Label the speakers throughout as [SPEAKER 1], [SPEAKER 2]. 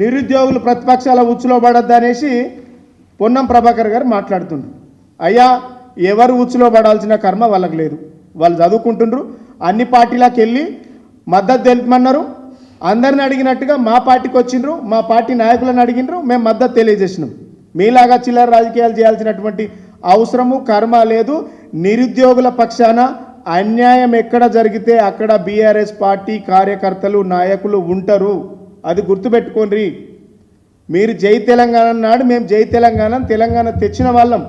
[SPEAKER 1] నిరుద్యోగులు ప్రతిపక్షాల ఉచ్చులో పడద్దనేసి పొన్నం ప్రభాకర్ గారు మాట్లాడుతుండ్రు. అయ్యా ఎవరు ఉచ్చులో పడాల్సిన కర్మ వాళ్ళకి లేదు. వాళ్ళు చదువుకుంటుండ్రు అన్ని పార్టీలకు వెళ్ళి మద్దతు తెలిపమన్నారు. అందరిని అడిగినట్టుగా మా పార్టీకి వచ్చిండ్రు మా పార్టీ నాయకులను అడిగినరు మేము మద్దతు తెలియజేసినాం. మీలాగా చిల్లర రాజకీయాలు చేయాల్సినటువంటి అవసరము కర్మ లేదు. నిరుద్యోగుల పక్షాన అన్యాయం ఎక్కడ జరిగితే అక్కడ బీఆర్ఎస్ పార్టీ కార్యకర్తలు నాయకులు ఉంటారు. అది గుర్తుపెట్టుకోండి. మీరు జై తెలంగాణ నాడు మేము జై తెలంగాణ తెలంగాణ తెచ్చిన వాళ్ళం.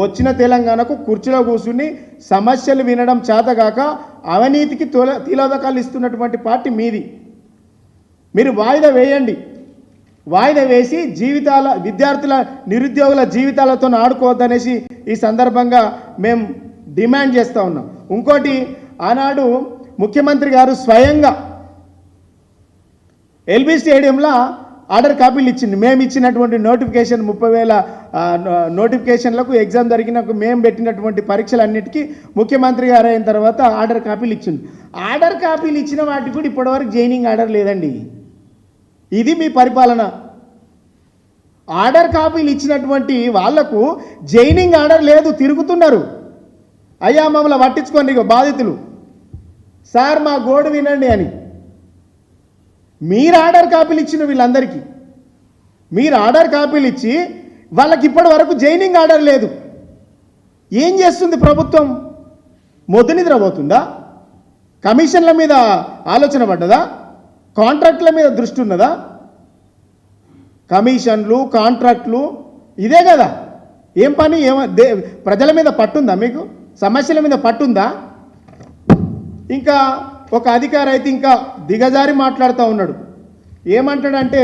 [SPEAKER 1] వచ్చిన తెలంగాణకు కుర్చీలో కూర్చుని సమస్యలు వినడం చేతగాక అవినీతికి తొల తిలోదకాలు ఇస్తున్నటువంటి పార్టీ మీది. మీరు వాయిదా వేయండి. వాయిదా వేసి జీవితాల విద్యార్థుల నిరుద్యోగుల జీవితాలతో ఆడుకోవద్దనేసి ఈ సందర్భంగా మేము డిమాండ్ చేస్తూ ఉన్నాం. ఇంకోటి ఆనాడు ముఖ్యమంత్రి గారు స్వయంగా ఎల్బీ స్టేడియంలో ఆర్డర్ కాపీలు ఇచ్చింది. మేము ఇచ్చినటువంటి నోటిఫికేషన్ ముప్పై వేల నోటిఫికేషన్లకు ఎగ్జామ్ జరిగిన మేము పెట్టినటువంటి పరీక్షలన్నిటికీ ముఖ్యమంత్రి గారు అయిన తర్వాత ఆర్డర్ కాపీలు ఇచ్చింది. ఆర్డర్ కాపీలు ఇచ్చిన వాటికి కూడా ఇప్పటివరకు జైనింగ్ ఆర్డర్ లేదండి. ఇది మీ పరిపాలన. ఆర్డర్ కాపీలు ఇచ్చినటువంటి వాళ్ళకు జైనింగ్ ఆర్డర్ లేదు తిరుగుతున్నారు. అయ్యా మమ్మల్ని పట్టించుకోండి ఇగో బాధితులు. సార్ మా గోడు వినండి అని. మీరు ఆర్డర్ కాపీలు ఇచ్చిన వీళ్ళందరికీ. మీరు ఆర్డర్ కాపీలు ఇచ్చి వాళ్ళకి ఇప్పటి వరకు జైనింగ్ ఆర్డర్ లేదు. ఏం చేస్తుంది ప్రభుత్వం? మొద్దు నిద్రపోతుందా కమిషన్ల మీద ఆలోచన పడ్డదా? కాంట్రాక్ట్ల మీద దృష్టి ఉన్నదా? కమిషన్లు కాంట్రాక్ట్లు ఇదే కదా. ఏం పని? ఏమ దే ప్రజల మీద పట్టుందా మీకు? సమస్యల మీద పట్టుందా? ఇంకా ఒక అధికారి అయితే ఇంకా దిగజారి మాట్లాడుతూ ఉన్నాడు. ఏమంటాడంటే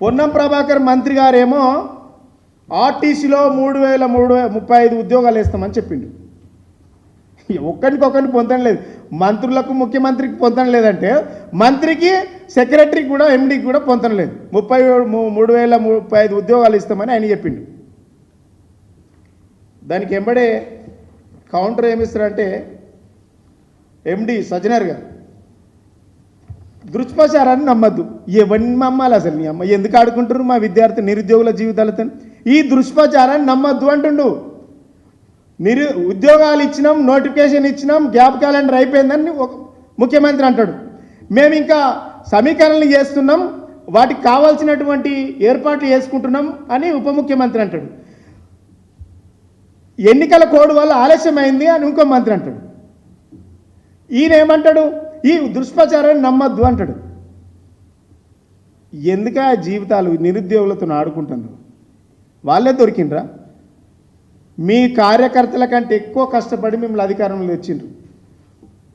[SPEAKER 1] పొన్నం ప్రభాకర్ మంత్రి గారేమో ఆర్టీసీలో మూడు వేల మూడు ముప్పై ఐదు ఉద్యోగాలు వేస్తామని చెప్పిండు. ఒక్కరికొకరిని పొందడం లేదు. మంత్రులకు ముఖ్యమంత్రికి పొందడం లేదంటే మంత్రికి సెక్రటరీకి కూడా ఎండీకి కూడా పొందడం లేదు. ముప్పై మూడు వేల ముప్పై ఐదు ఉద్యోగాలు ఇస్తామని ఆయన చెప్పిండు. దానికి ఎంబడే కౌంటర్ ఏమిస్తారంటే ఎండి సజ్జనర్ గారు. దృష్పచారాన్ని నమ్మద్దు. ఎవరిని నమ్మాలి అసలు నీ అమ్మ. ఎందుకు ఆడుకుంటారు మా విద్యార్థి నిరుద్యోగుల జీవితాలతో? ఈ దృష్పచారాన్ని నమ్మద్దు అంటుండు. నిరు ఉద్యోగాలు ఇచ్చినాం నోటిఫికేషన్ ఇచ్చినాం గ్యాప్ క్యాలెండర్ అయిపోయిందని ఒక ముఖ్యమంత్రి అంటాడు. మేము ఇంకా సమీకరణలు చేస్తున్నాం వాటికి కావాల్సినటువంటి ఏర్పాట్లు చేసుకుంటున్నాం అని ఉప ముఖ్యమంత్రి అంటాడు. ఎన్నికల కోడ్ వల్ల ఆలస్యమైంది అని ఇంకో మంత్రి అంటాడు. ఈయన ఏమంటాడు ఈ దుష్ప్రచారాన్ని నమ్మద్దు అంటాడు. ఎందుక ఆ జీవితాలు నిరుద్యోగులతో ఆడుకుంటున్నారు? వాళ్ళే దొరికిండ్రా? మీ కార్యకర్తల కంటే ఎక్కువ కష్టపడి మిమ్మల్ని అధికారంలో తెచ్చిండ్రు.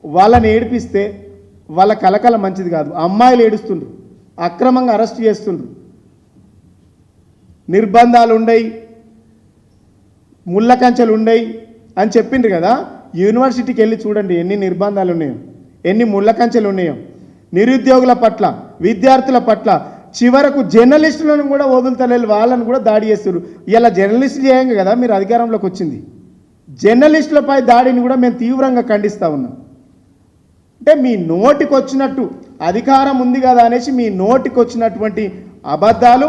[SPEAKER 1] వాళ్ళని ఏడిపిస్తే వాళ్ళ కలకల మంచిది కాదు. అమ్మాయిలు ఏడుస్తుండ్రు. అక్రమంగా అరెస్ట్ చేస్తుండ్రు. నిర్బంధాలు ఉండయి ముళ్ళ కంచెలు ఉండయి అని చెప్పిండ్రు కదా? యూనివర్సిటీకి వెళ్ళి చూడండి ఎన్ని నిర్బంధాలు ఉన్నాయో ఎన్ని ముళ్ళకంచెలు ఉన్నాయో నిరుద్యోగుల పట్ల విద్యార్థుల పట్ల చివరకు జర్నలిస్టులను కూడా వదులుతలేదు వాళ్ళని కూడా దాడి చేస్తారు ఇలా జర్నలిస్టులు చేయంగా కదా మీరు అధికారంలోకి వచ్చింది. జర్నలిస్టులపై దాడిని కూడా మేము తీవ్రంగా ఖండిస్తూ ఉన్నాం. అంటే మీ నోటికి వచ్చినట్టు అధికారం ఉంది కదా అనేసి మీ నోటికి వచ్చినటువంటి అబద్ధాలు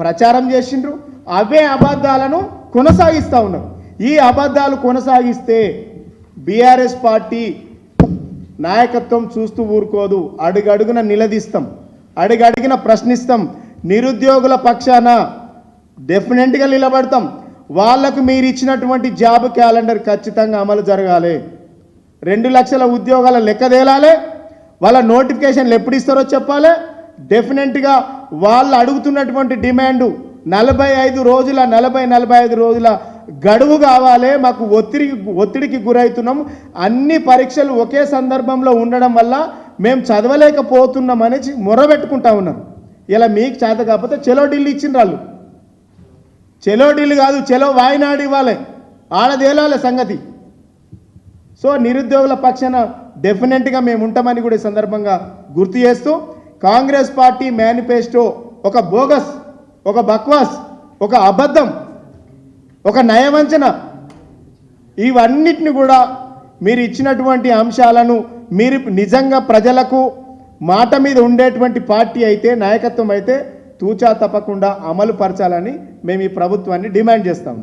[SPEAKER 1] ప్రచారం చేసిండ్రు. అవే అబద్ధాలను కొనసాగిస్తూ ఉన్నారు. ఈ అబద్ధాలు కొనసాగిస్తే బీఆర్ఎస్ పార్టీ నాయకత్వం చూస్తూ ఊరుకోదు. అడుగడుగున నిలదీస్తాం. అడుగడిగిన ప్రశ్నిస్తాం. నిరుద్యోగుల పక్షాన డెఫినెట్గా నిలబడతాం. వాళ్ళకు మీరు ఇచ్చినటువంటి జాబ్ క్యాలెండర్ ఖచ్చితంగా అమలు జరగాలి. రెండు లక్షల ఉద్యోగాల లెక్క తేలాలి. వాళ్ళ నోటిఫికేషన్లు ఎప్పుడు ఇస్తారో చెప్పాలి. డెఫినెట్గా వాళ్ళు అడుగుతున్నటువంటి డిమాండు నలభై ఐదు రోజుల నలభై నలభై ఐదు రోజుల గడువు కావాలి మాకు ఒత్తిడికి ఒత్తిడికి గురవుతున్నాం అన్ని పరీక్షలు ఒకే సందర్భంలో ఉండడం వల్ల మేము చదవలేకపోతున్నాం అనేసి మొరబెట్టుకుంటా ఉన్నారు. ఇలా మీకు చేత కాకపోతే చెలో ఢిల్లీ ఇచ్చిండ్రు వాళ్ళు చెలో ఢిల్లీ కాదు చెలో వాయినాడు ఇవ్వాలి. ఆడదేలాలి సంగతి. సో నిరుద్యోగుల పక్షాన డెఫినెట్గా మేము ఉంటామని కూడా ఈ సందర్భంగా గుర్తు చేస్తూ కాంగ్రెస్ పార్టీ మేనిఫెస్టో ఒక బోగస్ ఒక బక్వాస్ ఒక అబద్ధం ఒక నయవంచన. ఇవన్నిటిని కూడా మీరు ఇచ్చినటువంటి అంశాలను మీరు నిజంగా ప్రజలకు మాట మీద ఉండేటువంటి పార్టీ అయితే నాయకత్వం అయితే తూచా తప్పకుండా అమలు పరచాలని మేము ఈ ప్రభుత్వాన్ని డిమాండ్ చేస్తాము